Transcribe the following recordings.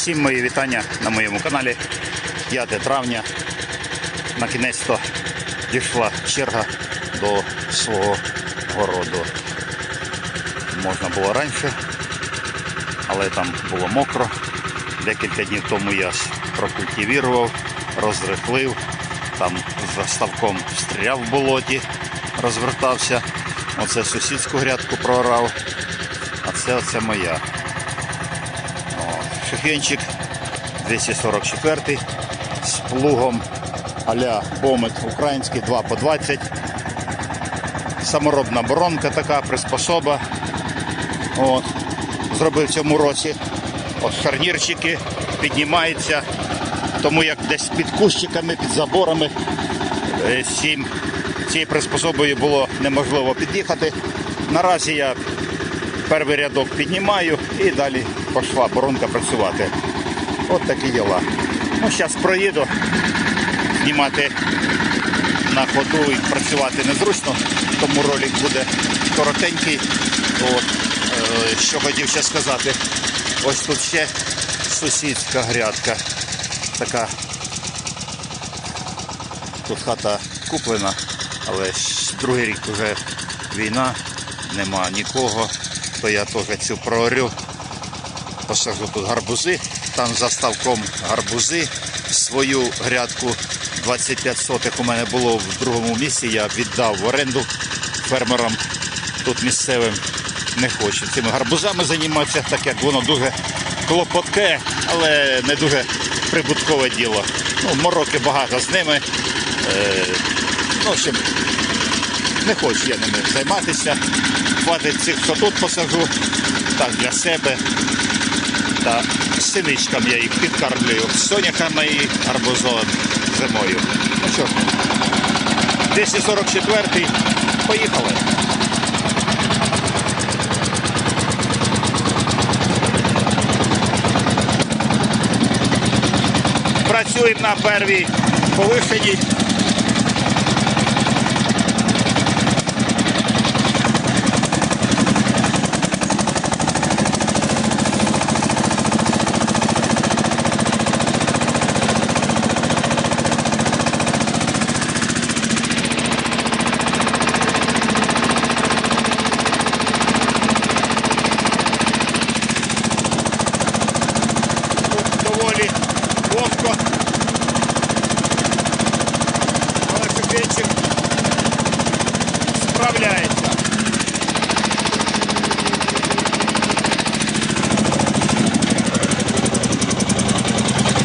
Всім мої вітання на моєму каналі. 5 травня. На кінець то дійшла черга до свого городу. Можна було раніше, але там було мокро. Декілька днів тому я ж прокультивірував, розрихлив, там за ставком стріляв в болоті, розвертався. Оце сусідську грядку прорав, а це оце моя. Шефенчик 244 з плугом а-ля Бомет український 2 по 20. Саморобна боронка така, приспособа. От. Зробив в цьому році. От шарнірчики піднімаються, тому як десь під кущиками, під заборами е, цим, цією приспособою було неможливо під'їхати. Наразі я перший рядок піднімаю і далі пішла боронка працювати. От такі діла. Ну, зараз проїду, знімати на ходу і працювати незручно, тому ролик буде коротенький. От, е, що хотів ще сказати. Ось тут ще сусідська грядка. Така тут хата куплена, але другий рік вже війна, нема нікого, то я теж цю проорю, посажу тут гарбузи, там за ставком гарбузи, свою грядку 25 сотих у мене було в другому місці, я віддав в оренду фермерам тут місцевим. Не хочу цими гарбузами займатися, так як воно дуже клопотке, але не дуже прибуткове діло. Ну, мороки багато з ними. Е, ну, в общем, не хочу я ними займатися. Хватить цих, що тут посажу, так для себе. Та синичкам я їх підкармлюю. Соняхами і арбузом зимою. Ну що ж, 244-й. Поїхали. Працюємо на первій повишеній. Тут доволі вовко. Але шипенчик справляється.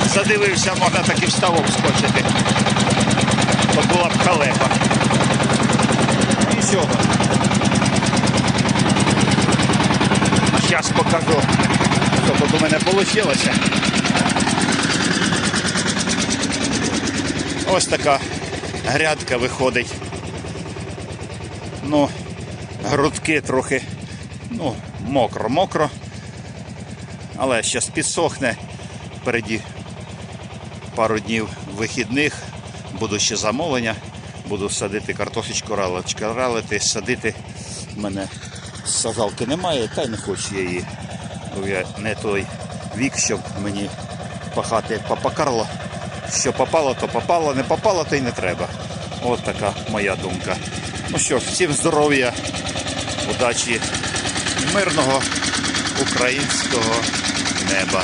Задивився, можна таким ставом скочити. То була б халепа. Нічого. Зараз покажу, що тут у мене вийшло. Ось така грядка виходить. Ну, грудки трохи, ну, мокро-мокро. Але зараз підсохне. Впереді пару днів вихідних. Буду ще замовлення. Буду садити картошечку ралочка ралити, садити. У мене сажалки немає, та й не хочу я її. Я не той вік, щоб мені пахати як. Що попало, то попало, не попало, то й не треба. От така моя думка. Ну що ж, всім здоров'я, удачі, мирного українського неба.